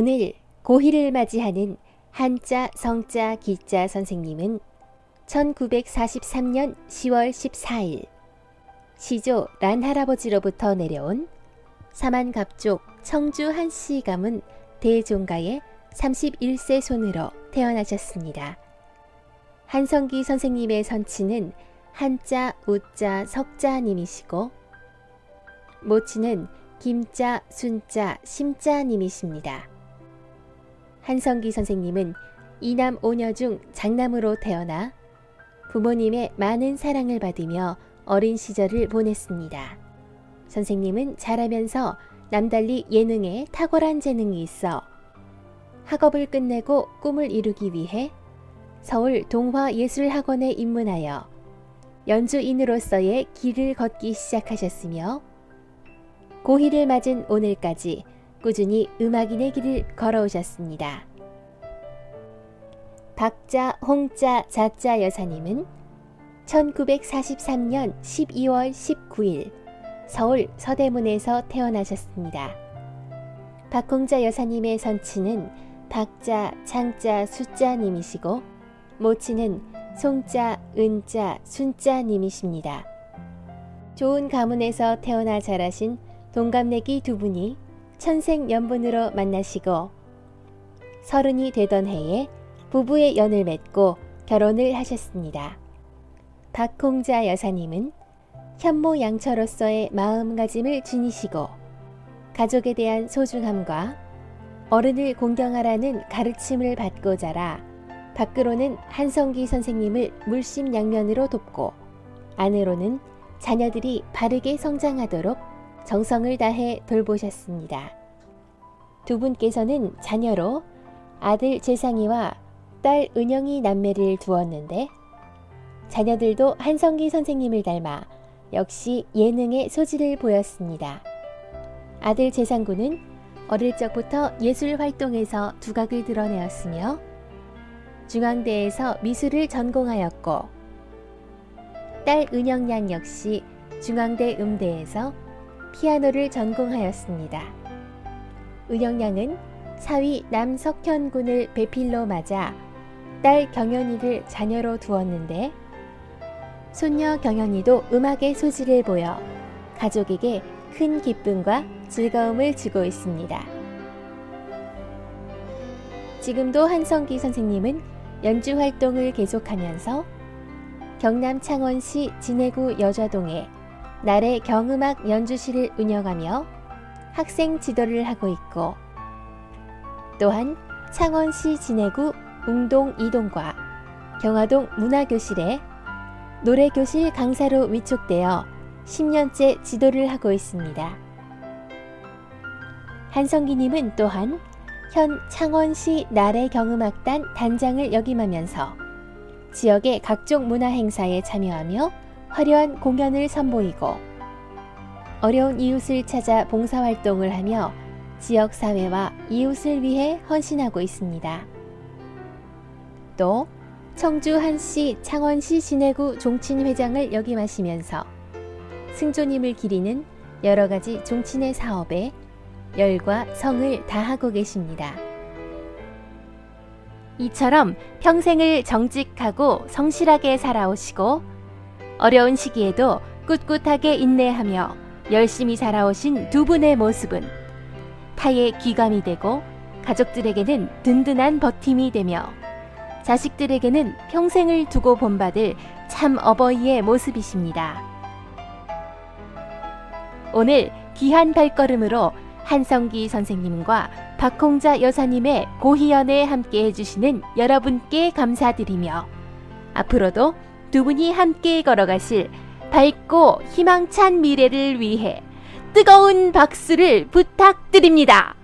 오늘 고희를 맞이하는 한자, 성자, 기자 선생님은 1943년 10월 14일 시조 란 할아버지로부터 내려온 사만갑족 청주 한씨 가문 대종가의 31세 손으로 태어나셨습니다. 한성기 선생님의 선친은 한자, 우자, 석자님이시고 모친은 김자, 순자, 심자님이십니다. 한성기 선생님은 이남 오녀 중 장남으로 태어나 부모님의 많은 사랑을 받으며 어린 시절을 보냈습니다. 선생님은 자라면서 남달리 예능에 탁월한 재능이 있어 학업을 끝내고 꿈을 이루기 위해 서울 동화예술학원에 입문하여 연주인으로서의 길을 걷기 시작하셨으며 고희를 맞은 오늘까지 꾸준히 음악인의 길을 걸어오셨습니다. 박자, 홍자, 자자 여사님은 1943년 12월 19일 서울 서대문에서 태어나셨습니다. 박홍자 여사님의 선친은 박자, 창자, 숫자님이시고 모친은 송자, 은자, 순자님이십니다. 좋은 가문에서 태어나 자라신 동갑내기 두 분이 천생연분으로 만나시고 서른이 되던 해에 부부의 연을 맺고 결혼을 하셨습니다. 박홍자 여사님은 현모양처로서의 마음가짐을 지니시고 가족에 대한 소중함과 어른을 공경하라는 가르침을 받고 자라 밖으로는 한성기 선생님을 물심양면으로 돕고 안으로는 자녀들이 바르게 성장하도록 정성을 다해 돌보셨습니다. 두 분께서는 자녀로 아들 재상이와 딸 은영이 남매를 두었는데 자녀들도 한성기 선생님을 닮아 역시 예능의 소질을 보였습니다. 아들 재상군은 어릴 적부터 예술 활동에서 두각을 드러내었으며 중앙대에서 미술을 전공하였고 딸 은영 양 역시 중앙대 음대에서 피아노를 전공하였습니다. 은영 양은 사위 남석현 군을 배필로 맞아 딸 경연이를 자녀로 두었는데 손녀 경연이도 음악의 소질을 보여 가족에게 큰 기쁨과 즐거움을 주고 있습니다. 지금도 한성기 선생님은 연주 활동을 계속하면서 경남 창원시 진해구 여좌동에 나래 경음악 연주실을 운영하며 학생 지도를 하고 있고 또한 창원시 진해구 웅동 이동과 경화동 문화교실에 노래교실 강사로 위촉되어 10년째 지도를 하고 있습니다. 한성기님은 또한 현 창원시 나래 경음악단 단장을 역임하면서 지역의 각종 문화 행사에 참여하며 화려한 공연을 선보이고 어려운 이웃을 찾아 봉사활동을 하며 지역 사회와 이웃을 위해 헌신하고 있습니다. 또 청주 한시 창원시 진해구 종친 회장을 역임하시면서 승조님을 기리는 여러 가지 종친의 사업에 열과 성을 다하고 계십니다. 이처럼 평생을 정직하고 성실하게 살아오시고 어려운 시기에도 꿋꿋하게 인내하며 열심히 살아오신 두 분의 모습은 타의 귀감이 되고 가족들에게는 든든한 버팀이 되며 자식들에게는 평생을 두고 본받을 참 어버이의 모습이십니다. 오늘 귀한 발걸음으로 한성기 선생님과 박홍자 여사님의 고희연에 함께 해주시는 여러분께 감사드리며 앞으로도 두 분이 함께 걸어가실 밝고 희망찬 미래를 위해 뜨거운 박수를 부탁드립니다.